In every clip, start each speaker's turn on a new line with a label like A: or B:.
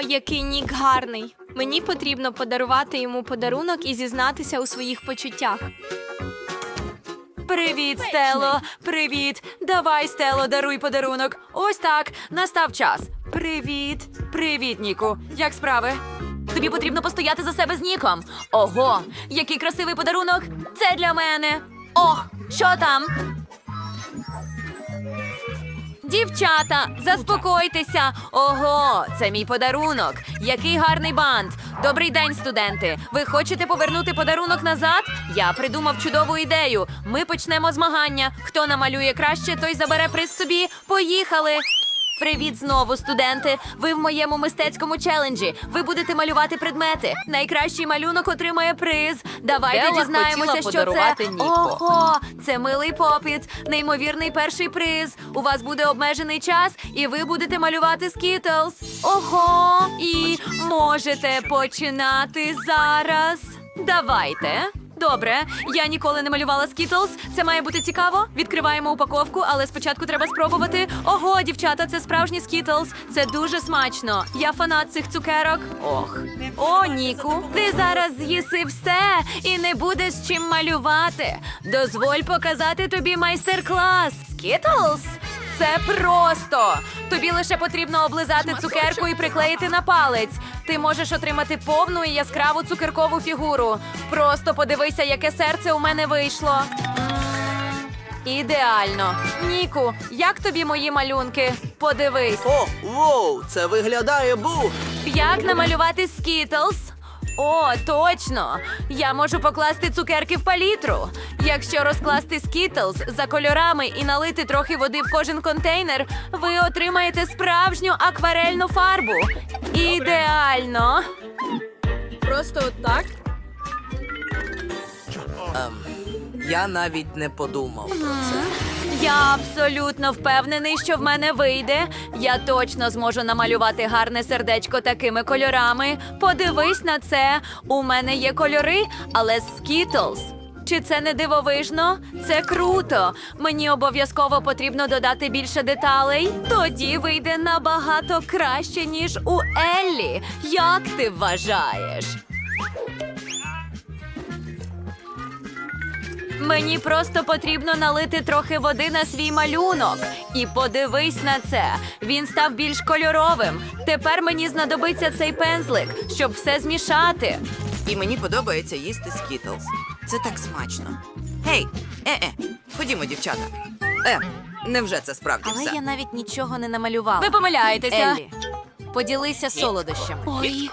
A: Який нік гарний. Мені потрібно подарувати йому подарунок і зізнатися у своїх почуттях.
B: Привіт, Стело! Привіт! Давай, Стело, даруй подарунок. Ось так, настав час. Привіт, привіт, Ніку. Як справи? Тобі потрібно постояти за себе з Ніком. Ого, який красивий подарунок! Це для мене. Ох, що там? Дівчата, заспокойтеся. Ого, це мій подарунок. Який гарний бант. Добрий день, студенти. Ви хочете повернути подарунок назад? Я придумав чудову ідею. Ми почнемо змагання. Хто намалює краще, той забере приз собі. Поїхали. Привіт знову, студенти! Ви в моєму мистецькому челенджі. Ви будете малювати предмети. Найкращий малюнок отримає приз. Давайте
C: Белла
B: дізнаємося, що це.
C: Ніко.
B: Ого, це милий попіт, неймовірний перший приз. У вас буде обмежений час, і ви будете малювати скітлз. Ого, і можете починати зараз. Давайте. Добре, я ніколи не малювала скітлз. Це має бути цікаво. Відкриваємо упаковку, але спочатку треба спробувати. Ого, дівчата, це справжні скітлз. Це дуже смачно. Я фанат цих цукерок. Ох. О, Ніку, ти зараз з'їси все і не будеш чим малювати. Дозволь показати тобі майстер-клас. Скітлз? Це просто. Тобі лише потрібно облизати цукерку і приклеїти на палець. Ти можеш отримати повну і яскраву цукеркову фігуру. Просто подивися, яке серце у мене вийшло. Ідеально. Ніку, як тобі мої малюнки? Подивись.
D: О, воу, це виглядає бу.
B: Як намалювати скітлз? О, точно! Я можу покласти цукерки в палітру. Якщо розкласти скітлз за кольорами і налити трохи води в кожен контейнер, ви отримаєте справжню акварельну фарбу. Ідеально!
C: Просто так?
D: Ем, я навіть не подумав про це.
B: Я абсолютно впевнений, що в мене вийде. Я точно зможу намалювати гарне сердечко такими кольорами. Подивись на це. У мене є кольори, але Skittles. Чи це не дивовижно? Це круто. Мені обов'язково потрібно додати більше деталей. Тоді вийде набагато краще, ніж у Еллі. Як ти вважаєш? Мені просто потрібно налити трохи води на свій малюнок. І подивись на це. Він став більш кольоровим. Тепер мені знадобиться цей пензлик, щоб все змішати.
E: І мені подобається їсти скітлз. Це так смачно. Гей, е-е, ходімо, дівчата. Е, невже це справді
C: Але
E: все?
C: я навіть нічого не намалювала.
B: Ви помиляєтеся.
C: Еллі, поділися солодощами.
A: Ой.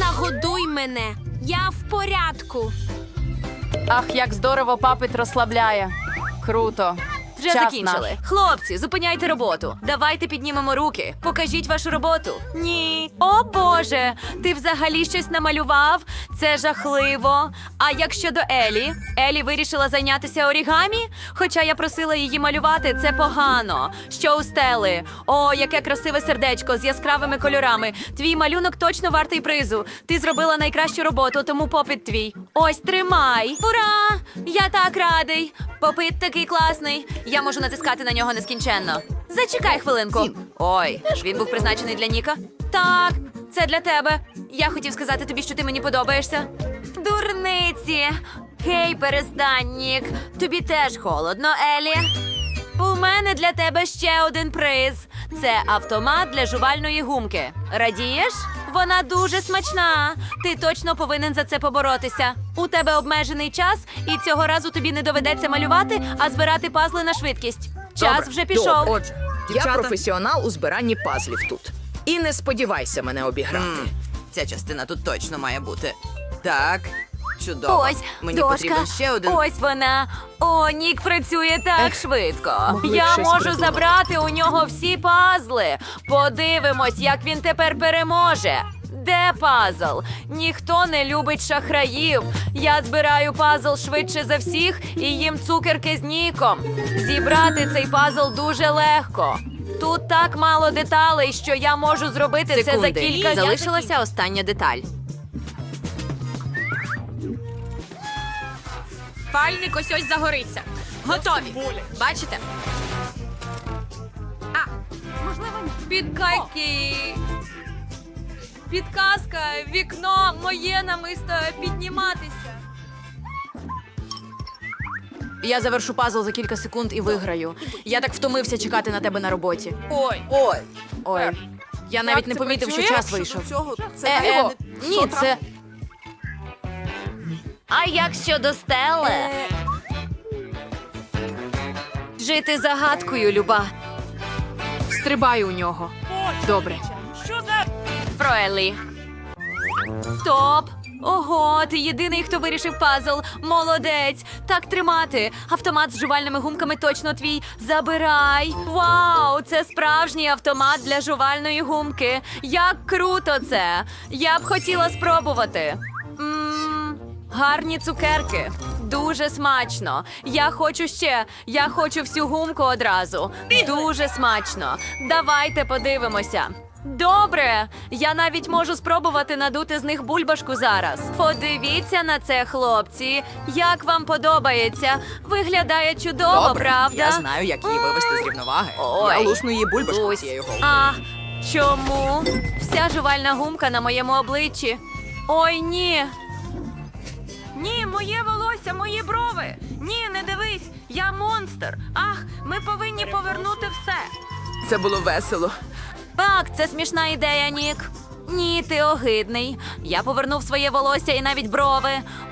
A: Нагодуй мене. Я в порядку.
F: Ах, як здорово папит розслабляє. Круто.
B: Вже
F: Час
B: закінчили.
F: наш.
B: Хлопці, зупиняйте роботу. Давайте піднімемо руки. Покажіть вашу роботу. Ні. О Боже, ти взагалі щось намалював? Це жахливо. А як щодо Елі? Елі вирішила зайнятися орігамі? Хоча я просила її малювати, це погано. Що у стели? О, яке красиве сердечко з яскравими кольорами. Твій малюнок точно вартий призу. Ти зробила найкращу роботу, тому попит твій. Ось тримай. Ура! Я так радий. Попит такий класний. Я можу натискати на нього нескінченно. Зачекай хвилинку. Ой, він був призначений для Ніка. Так, це для тебе. Я хотів сказати тобі, що ти мені подобаєшся. Дурниці. Гей, перестань, Нік. Тобі теж холодно, Елі. У мене для тебе ще один приз. Це автомат для жувальної гумки. Радієш? Вона дуже смачна. Ти точно повинен за це поборотися. У тебе обмежений час, і цього разу тобі не доведеться малювати, а збирати пазли на швидкість. Час
G: Добре,
B: вже пішов.
G: добре. Отже,
E: Дівчата-
G: я професіонал у збиранні пазлів тут. І не сподівайся мене обіграти.
E: М, Ця частина тут точно має бути. Так, чудово.
B: Ось
E: Мені
B: дошка.
E: потрібен ще один.
B: Ось вона. О, Нік працює так швидко.
G: могли б
B: Я
G: щось
B: можу
G: придумати.
B: забрати у нього всі пазли. Подивимось, як він тепер переможе. Де пазл? Ніхто не любить шахраїв. Я збираю пазл швидше за всіх і їм цукерки з ніком. Зібрати цей пазл дуже легко. Тут так мало деталей, що я можу зробити це за
C: Секунди.
B: кілька
C: Залишилася остання деталь.
A: Пальник ось ось загориться. Готові. Бачите?
B: А, Підкаки.
A: Підказка, вікно моє намисто підніматися.
F: Я завершу пазл за кілька секунд і виграю. Я так втомився чекати на тебе на роботі.
G: Ой,
D: Ой,
F: Ой. Я навіть не помітив, що час вийшов.
D: це
F: Е, е, ні, це.
B: А як щодо стели? Жити загадкою, Люба.
F: Стрибаю у нього. Добре.
B: Про Еллі. Стоп! Ого, ти єдиний, хто вирішив пазл. Молодець! Так тримати. Автомат з жувальними гумками точно твій. Забирай. Вау! Це справжній автомат для жувальної гумки. Як круто це! Я б хотіла спробувати. Гарні цукерки. Дуже смачно. Я хочу ще. Я хочу всю гумку одразу. Дуже смачно. Давайте подивимося. Добре, я навіть можу спробувати надути з них бульбашку зараз. Подивіться на це, хлопці. Як вам подобається? Виглядає чудово,
E: Добре,
B: правда?
E: я знаю, як її вивести з рівноваги.
B: Ой.
E: Я лусну її бульбашку
B: Ось.
E: цією головою.
B: А чому? Вся жувальна гумка на моєму обличчі. Ой, ні.
H: Ні, моє волосся, мої брови. Ні, не дивись, я монстр. Ах, ми повинні повернути все.
D: Це було весело.
B: Так, це смішна ідея, Нік. Ні, ти огидний. Я повернув своє волосся і навіть брови.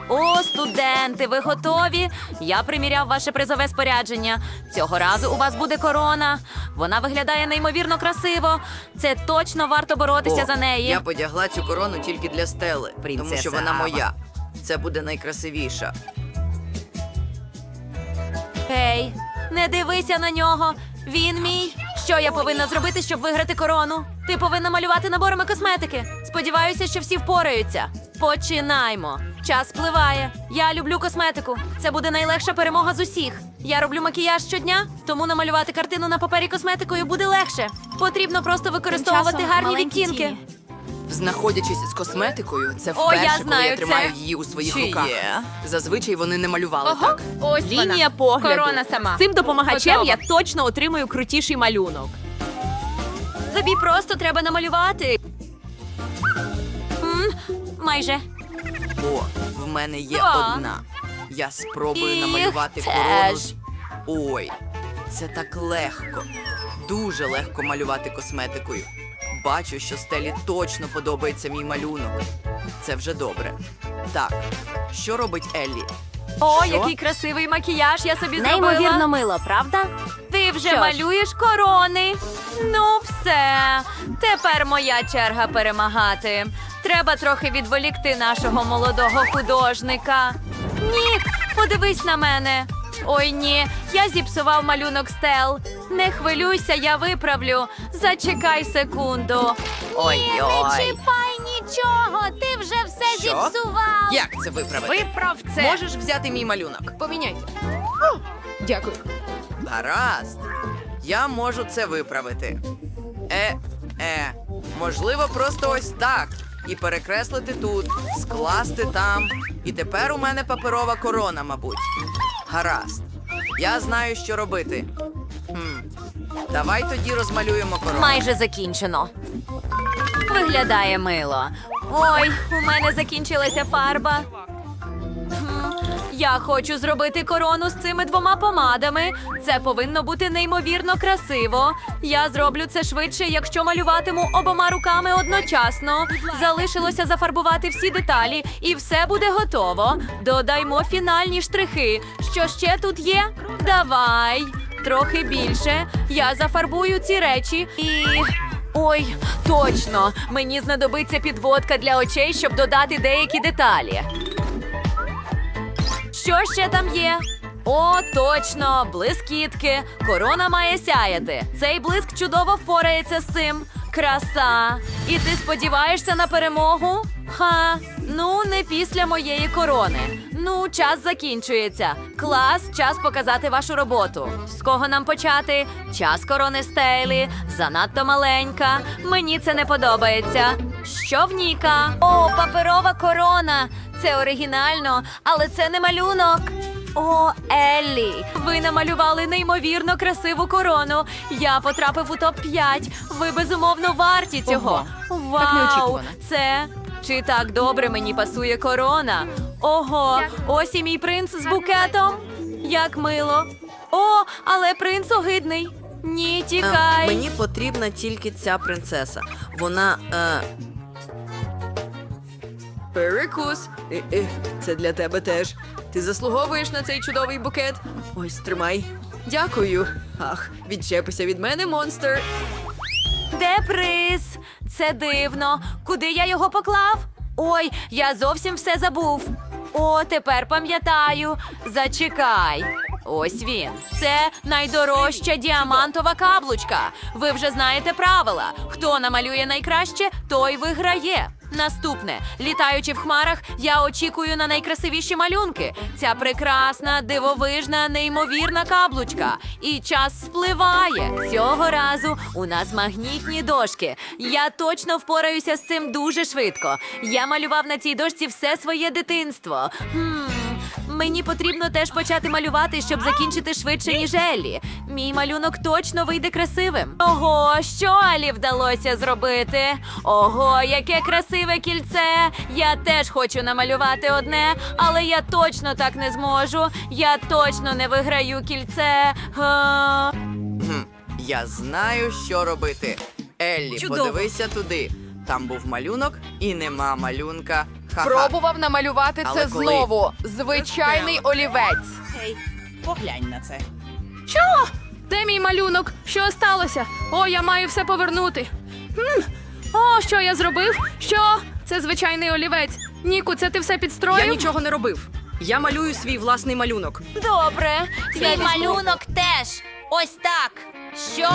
B: О, студенти, ви готові? Я приміряв ваше призове спорядження. Цього разу у вас буде корона. Вона виглядає неймовірно красиво. Це точно варто боротися
E: О,
B: за неї.
E: Я подягла цю корону тільки для стели, тому що вона
C: Ава.
E: моя. Це буде найкрасивіша.
B: Гей, не дивися на нього. Він мій. Що я повинна зробити, щоб виграти корону? Ти повинна малювати наборами косметики. Сподіваюся, що всі впораються. Починаймо. Час спливає. Я люблю косметику. Це буде найлегша перемога з усіх. Я роблю макіяж щодня, тому намалювати картину на папері косметикою буде легше. Потрібно просто використовувати гарні відтінки.
D: Знаходячись з косметикою, це
B: О, я
D: вперше, коли
B: знаю
D: я тримаю
B: це.
D: її у своїх
E: Чи
D: руках.
E: є?
D: Зазвичай вони не малювали так.
H: Ось
F: Лінія погляду.
H: Корона сама.
F: З цим допомагачем
H: Готово.
F: я точно отримую крутіший малюнок.
B: Тобі просто треба намалювати. М, майже.
E: О, в мене є
B: А.
E: одна. Я спробую
B: Їх
E: намалювати
B: теж.
E: корону. з- Ой, це так легко. Дуже легко малювати косметикою. Бачу, що стелі точно подобається мій малюнок. Це вже добре. Так, що робить Еллі?
B: О,
E: Що?
B: який красивий макіяж я собі зробила.
C: Неймовірно мило, правда?
B: Ти вже
C: Що ж.
B: малюєш корони. Ну, все. Тепер моя черга перемагати. Треба трохи відволікти нашого молодого художника. Нік, подивись на мене. Ой, ні, я зіпсував малюнок стел. Не хвилюйся, я виправлю. Зачекай секунду. Ой-ой.
A: чіпай нічого, ти вже все
E: Що?
A: зіпсував.
E: Як це виправити?
H: Виправ це.
E: Можеш взяти мій малюнок?
G: поміняйте. Дякую.
E: Гаразд. Я можу це виправити. Е, е, можливо, просто ось так. І перекреслити тут, скласти там. І тепер у мене паперова корона, мабуть. Гаразд. Я знаю, що робити. Давай тоді розмалюємо корону.
B: Майже закінчено. Виглядає мило. Ой, у мене закінчилася фарба. Я хочу зробити корону з цими двома помадами. Це повинно бути неймовірно красиво. Я зроблю це швидше, якщо малюватиму обома руками одночасно. Залишилося зафарбувати всі деталі, і все буде готово. Додаймо фінальні штрихи. Що ще тут є? Давай. Трохи більше. Я зафарбую ці речі і. Ой, точно! Мені знадобиться підводка для очей, щоб додати деякі деталі. Що ще там є? О, точно, блискітки. Корона має сяяти. Цей блиск чудово впорається з цим. Краса. І ти сподіваєшся на перемогу? Ха, ну не після моєї корони. Ну, час закінчується. Клас, час показати вашу роботу. З кого нам почати? Час корони Стейлі. Занадто маленька. Мені це не подобається. Що в Ніка? О, паперова корона. Це оригінально, але це не малюнок. О, Еллі, ви намалювали неймовірно красиву корону. Я потрапив у топ-5. Ви безумовно варті цього. Вау!
F: Так.
B: Це чи так добре мені пасує корона? Ого, ось і мій принц з букетом. Як мило. О, але принц огидний. Ні,
D: Е,
B: тікай.
D: мені потрібна тільки ця принцеса. Вона. Е...
G: Перекус. Е, е, Це для тебе теж. Ти заслуговуєш на цей чудовий букет. Ось тримай. Дякую. Ах, відчепися від мене, монстр.
B: Де приз? Це дивно. Куди я його поклав? Ой, я зовсім все забув. О, тепер пам'ятаю. Зачекай. Ось він. Це найдорожча діамантова каблучка. Ви вже знаєте правила. Хто намалює найкраще, той виграє. Наступне, літаючи в хмарах, я очікую на найкрасивіші малюнки. Ця прекрасна, дивовижна, неймовірна каблучка. І час спливає. Цього разу у нас магнітні дошки. Я точно впораюся з цим дуже швидко. Я малював на цій дошці все своє дитинство. Хм, мені потрібно теж почати малювати, щоб закінчити швидше, ніж Еллі. Мій малюнок точно вийде красивим. Ого, що Алі вдалося зробити? Ого, яке красиве кільце! Я теж хочу намалювати одне, але я точно так не зможу. Я точно не виграю кільце. Га.
E: Хм, я знаю, що робити. Еллі, подивися туди. Там був малюнок і нема малюнка. Ха-ха.
I: Намалювати
E: Але
I: це
E: коли?
I: знову. Звичайний олівець.
D: Поглянь на це. Що?
H: Де мій малюнок? Що сталося? О, я маю все повернути. Хм. О, що я зробив? Що? Це звичайний олівець. Ніку, це ти все підстроїв?
G: Я нічого не робив. Я малюю свій власний малюнок.
B: Добре. Я
C: Твій
B: візьму-
C: малюнок теж. Ось так. Що?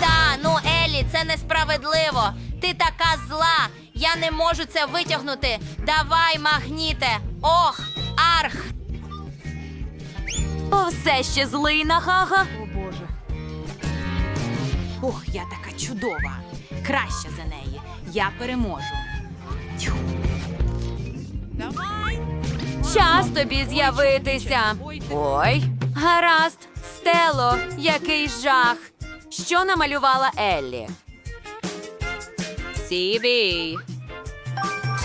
C: Та, ну Елі, це несправедливо. Ти така зла. Я не можу це витягнути. Давай, магніте. Ох, арх.
B: О, все ще злий на гага.
C: Ох, я така чудова. Краща за неї. Я переможу.
B: Час тобі з'явитися. Ой, гаразд, Стело, який жах. Що намалювала Еллі? Сібі.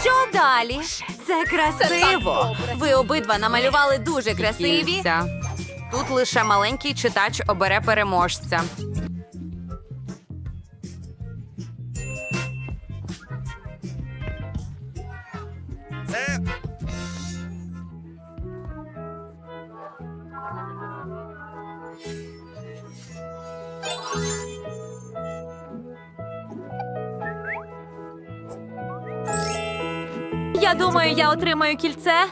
B: Що далі? Це красиво. Ви обидва намалювали дуже красиві.
C: Тут лише маленький читач обере переможця.
B: Думаю, я отримаю кільце.